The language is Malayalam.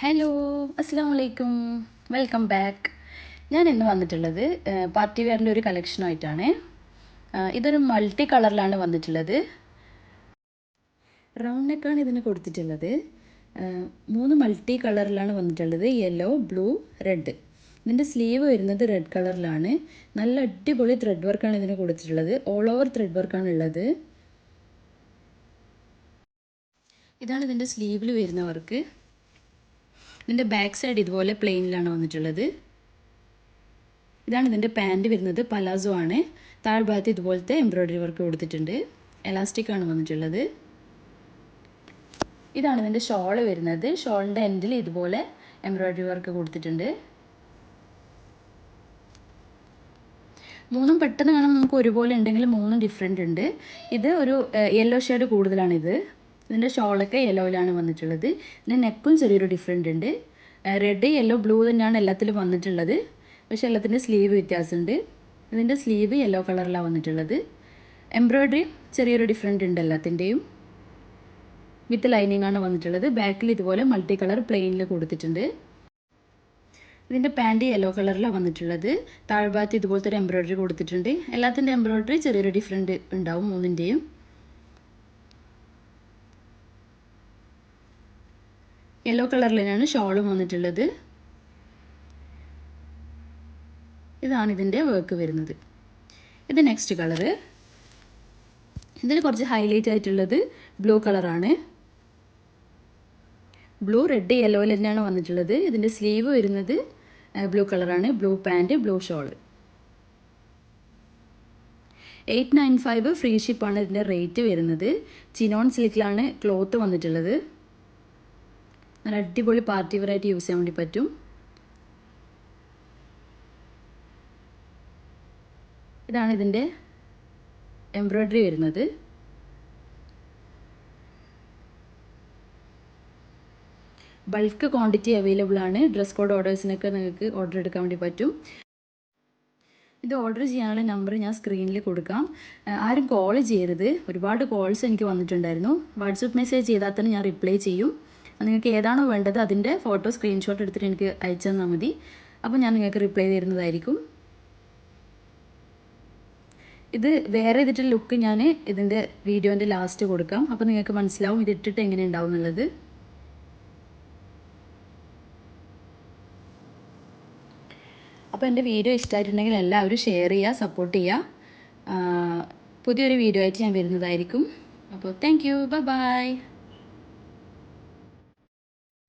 ഹലോ അസ്സാം വലൈക്കും വെൽക്കം ബാക്ക് ഞാൻ ഇന്ന് വന്നിട്ടുള്ളത് പാർട്ടി വെയറിന്റെ ഒരു കളക്ഷനുമായിട്ടാണ് ഇതൊരു മൾട്ടി കളറിലാണ് വന്നിട്ടുള്ളത്. റൗണ്ട് നെക്കാണ് ഇതിന് കൊടുത്തിട്ടുള്ളത്. മൂന്ന് മൾട്ടി കളറിലാണ് വന്നിട്ടുള്ളത്. യെല്ലോ ബ്ലൂ റെഡ് ഇതിന്റെ സ്ലീവ് വരുന്നത് റെഡ് കളറിലാണ് നല്ല അടിപൊളി ത്രെഡ് വർക്കാണ് ഇതിന് കൊടുത്തിട്ടുള്ളത്. ഓൾ ഓവർ ത്രെഡ് വർക്കാണ് ഉള്ളത്. ഇതാണ് ഇതിന്റെ സ്ലീവിൽ വരുന്ന വർക്ക് ഇതിന്റെ ബാക്ക് സൈഡ് ഇതുപോലെ പ്ലെയിനിലാണ് വന്നിട്ടുള്ളത്. ഇതാണ് ഇതിന്റെ പാന്റ് വരുന്നത്. പലാസോ ആണ്. താഴ്ഭാഗത്ത് ഇതുപോലത്തെ എംബ്രോയ്ഡറി വർക്ക് കൊടുത്തിട്ടുണ്ട്. എലാസ്റ്റിക് ആണ് വന്നിട്ടുള്ളത്. ഇതാണ് ഇതിന്റെ ഷോൾ വരുന്നത്. ഷോളിന്റെ എൻഡിൽ ഇതുപോലെ എംബ്രോയ്ഡറി വർക്ക് കൊടുത്തിട്ടുണ്ട്. മൂന്നും പെട്ടെന്ന് കാണാൻ നമുക്ക് ഒരുപോലെ ഉണ്ടെങ്കിൽ മൂന്നും ഡിഫറെന്റ് ഉണ്ട്. ഇത് ഒരു യെല്ലോ ഷെയ്ഡ് കൂടുതലാണിത്. ഇതിന്റെ ഷോളൊക്കെ യെല്ലോയിലാണ് വന്നിട്ടുള്ളത്. ഇതിന്റെ നെക്കും ചെറിയൊരു ഡിഫറെന്റ് ഉണ്ട്. റെഡ് യെല്ലോ ബ്ലൂ തന്നെയാണ് എല്ലാത്തിലും വന്നിട്ടുള്ളത്. പക്ഷേ എല്ലാത്തിന്റെ സ്ലീവ് വ്യത്യാസമുണ്ട്. ഇതിന്റെ സ്ലീവ് യെല്ലോ കളറിലാണ് വന്നിട്ടുള്ളത്. എംബ്രോയ്ഡറി ചെറിയൊരു ഡിഫറെന്റ് ഉണ്ട് എല്ലാത്തിന്റെയും. വിത്ത് ലൈനിങ് ആണ് വന്നിട്ടുള്ളത്. ബാക്കിൽ ഇതുപോലെ മൾട്ടി കളർ പ്ലെയിനിൽ കൊടുത്തിട്ടുണ്ട്. ഇതിന്റെ പാന്റ് യെല്ലോ കളറിലാണ് വന്നിട്ടുള്ളത്. താഴ്ഭാഗത്ത് ഇതുപോലത്തെ ഒരു എംബ്രോയ്ഡറി കൊടുത്തിട്ടുണ്ട്. എല്ലാത്തിന്റെ എംബ്രോയ്ഡറി ചെറിയൊരു ഡിഫറെന്റ് ഉണ്ടാവും മൂന്നിന്റെയും. യെല്ലോ കളറിലാണ് ഷോളും വന്നിട്ടുള്ളത്. ഇതാണ് ഇതിന്റെ വർക്ക് വരുന്നത്. ഇത് നെക്സ്റ്റ് കളറ് ഇതിൽ കുറച്ച് ഹൈലൈറ്റ് ആയിട്ടുള്ളത് ബ്ലൂ കളറാണ് ബ്ലൂ റെഡ് യെല്ലോയിൽ തന്നെയാണ് വന്നിട്ടുള്ളത്. ഇതിന്റെ സ്ലീവ് വരുന്നത് ബ്ലൂ കളറാണ് blue pant blue shawl eight nine five free ഷിപ്പാണ് ഇതിന്റെ റേറ്റ് വരുന്നത്. ചിനോൺ സിൽക്കിലാണ് ക്ലോത്ത് വന്നിട്ടുള്ളത്. നല്ല അടിപൊളി പാർട്ടി വെറൈറ്റി യൂസ് ചെയ്യാൻ വേണ്ടി പറ്റും. ഇതാണ് ഇതിന്റെ എംബ്രോയ്ഡറി വരുന്നത്. ബൾക്ക് ക്വാണ്ടിറ്റി അവൈലബിൾ ആണ്. ഡ്രസ് കോഡ് ഓർഡേഴ്സിനൊക്കെ നിങ്ങൾക്ക് ഓർഡർ എടുക്കാൻ വേണ്ടി പറ്റും. ഇത് ഓർഡർ ചെയ്യാനുള്ള നമ്പർ ഞാൻ സ്ക്രീനിൽ കൊടുക്കാം. ആരും കോൾ ചെയ്യരുത്. ഒരുപാട് കോൾസ് എനിക്ക് വന്നിട്ടുണ്ടായിരുന്നു. വാട്സപ്പ് മെസ്സേജ് ചെയ്താൽ തന്നെ ഞാൻ റിപ്ലൈ ചെയ്യും. നിങ്ങൾക്ക് ഏതാണോ വേണ്ടത് അതിന്റെ ഫോട്ടോ സ്ക്രീൻഷോട്ട് എടുത്തിട്ട് എനിക്ക് അയച്ചു തന്നാൽ മതി. അപ്പോൾ ഞാൻ നിങ്ങൾക്ക് റിപ്ലൈ തരുന്നതായിരിക്കും. ഇത് വേറെ ഇതിന്റെ ലുക്ക് ഞാൻ ഇതിന്റെ വീഡിയോന്റെ ലാസ്റ്റ് കൊടുക്കാം. അപ്പോൾ നിങ്ങൾക്ക് മനസ്സിലാവും ഇതിട്ടിട്ട് എങ്ങനെ ഉണ്ടാവും എന്നുള്ളത്. അപ്പോൾ എന്റെ വീഡിയോ ഇഷ്ടമായിട്ടുണ്ടെങ്കിൽ എല്ലാവരും ഷെയർ ചെയ്യുക സപ്പോർട്ട് ചെയ്യുക. പുതിയൊരു വീഡിയോ ആയിട്ട് ഞാൻ വരുന്നതായിരിക്കും. അപ്പോൾ താങ്ക് യു ബൈ